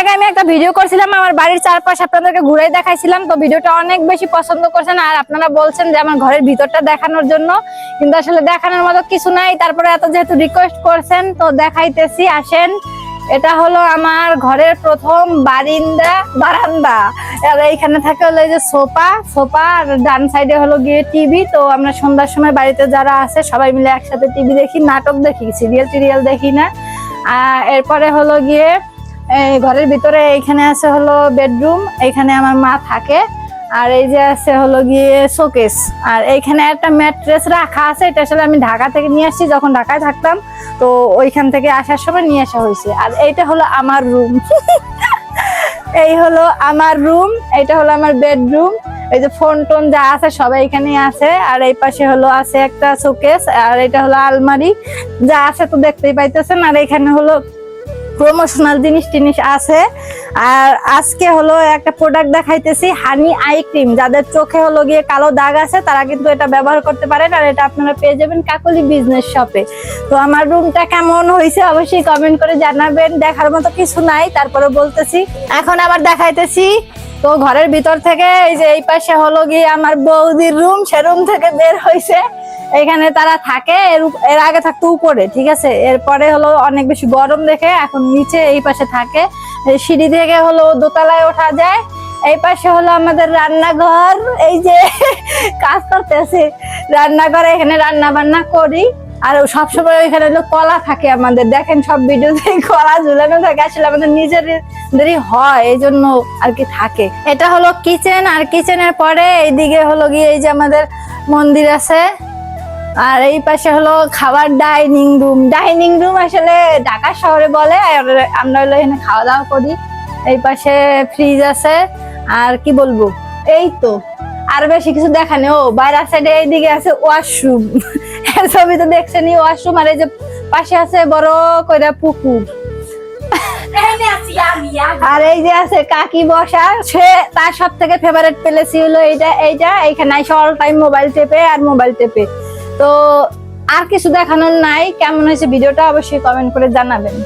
আগে আমি একটা ভিডিও করছিলাম, আমার বাড়ির চারপাশ আপনাদেরকে ঘুরে দেখাইছিলাম, তো ভিডিওটা অনেক বেশি পছন্দ করছেন। আর আপনারা বলছেন যে আমার ঘরের ভিতরটা দেখানোর জন্য, কিন্তু আসলে দেখানোর মতো কিছু নাই। তারপরে এত যেহেতু রিকোয়েস্ট করছেন, তো দেখাইতেছি, আসেন। এটা হলো আমার ঘরের প্রথম বারিন্দা, বারান্দা। আর এইখানে থাকে হলো যে সোফা সোফা, আর ডান সাইডে হলো গিয়ে টিভি তো আমরা সন্ধ্যার সময় বাড়িতে যারা আছে, সবাই মিলে একসাথে টিভি দেখি, নাটক দেখি সিরিয়াল টিরিয়াল দেখি না। এরপরে হলো গিয়ে এই ঘরের ভিতরে এইখানে আছে হলো বেডরুম এইখানে আমার মা থাকে। আর এই যে আছে হলো গিয়ে শোকেস। আর এইখানে একটা ম্যাট্রেস রাখা আছে, এটা আসলে আমি ঢাকা থেকে নিয়ে আসছি, যখন ঢাকায় থাকতাম, তো ওইখান থেকে আসার সময় নিয়ে আসা হয়েছে। আর এইটা হলো আমার রুম। এই হলো আমার রুম এটা হলো আমার বেডরুম। এই যে ফোন টোন যা আছে সবাই এখানে আছে। আর এই পাশে হলো আছে একটা শোকেস, আর এটা হলো আলমারি। যা আছে তো দেখতেই পাইতেছেন। আর এখানে হলো প্রমোশনাল জিনিস টিনিস আছে। আর আজকে হলো একটা প্রোডাক্ট দেখাইতেছি হানি আই ক্রিম যাদের চোখে হলো গিয়ে কালো দাগ আছে, তারা কিন্তু এটা ব্যবহার করতে পারেন, আর এটা আপনারা পেয়ে যাবেন কাকলি বিজনেস শপে তো আমার রুমটা কেমন হয়েছে অবশ্যই কমেন্ট করে জানাবেন। দেখার মতো কিছু নাই, তারপরে বলতেছি। এখন আবার দেখাইতেছি। তো ঘরের ভিতর থেকে এই যে এই পাশে হলো গিয়ে আমার বৌদির রুম সে রুম থেকে বের হয়েছে এখানে তারা থাকে, এর আগে থাকতো উপরে, ঠিক আছে? এরপরে হলো অনেক বেশি গরম দেখে এখন নিচে এই পাশে থাকে। সিঁড়ি থেকে হলো দোতলায় ওঠা যায়। এই পাশে হলো আমাদের রান্নাঘর, এই যে কাজ করতেছে। রান্নাঘরে, এখানে রান্না বান্না করি। আর সবসময় এখানে হলো কলা থাকে আমাদের। দেখেন সব ভিডিওতে কলা ঝুলানো থাকে। আসলে আমাদের নিজেদেরই হয় এই জন্য আর কি থাকে। এটা হলো কিচেন আর কিচেনের পরে এইদিকে হলো গিয়ে এই যে আমাদের মন্দির আছে। আর এই পাশে হলো খাবার ডাইনিং রুম ডাইনিং রুম আসলে ঢাকা শহরে বলে আমরা হলো এখানে খাওয়া দাওয়া করি। এই পাশে ফ্রিজ আছে। আর কি বলব? এই তো। আর বেশি কিছু দেখানি ও, বাইরের সাইডে এইদিকে আছে ওয়াশরুম ছবি তো দেখছেন ওয়াশরুম আর এই যে পাশে আছে বড় কইরা পুকুর। আর এই যে আছে কাকি বসা, সে তার সব থেকে ফেভারিট প্লেস হলো এইটা এইটা। এইখানে অল টাইম মোবাইল টেপে আর মোবাইল টেপে। তো আর কিছু দেখানোর নাই। কেমন হয়েছে ভিডিওটা অবশ্যই কমেন্ট করে জানাবেন।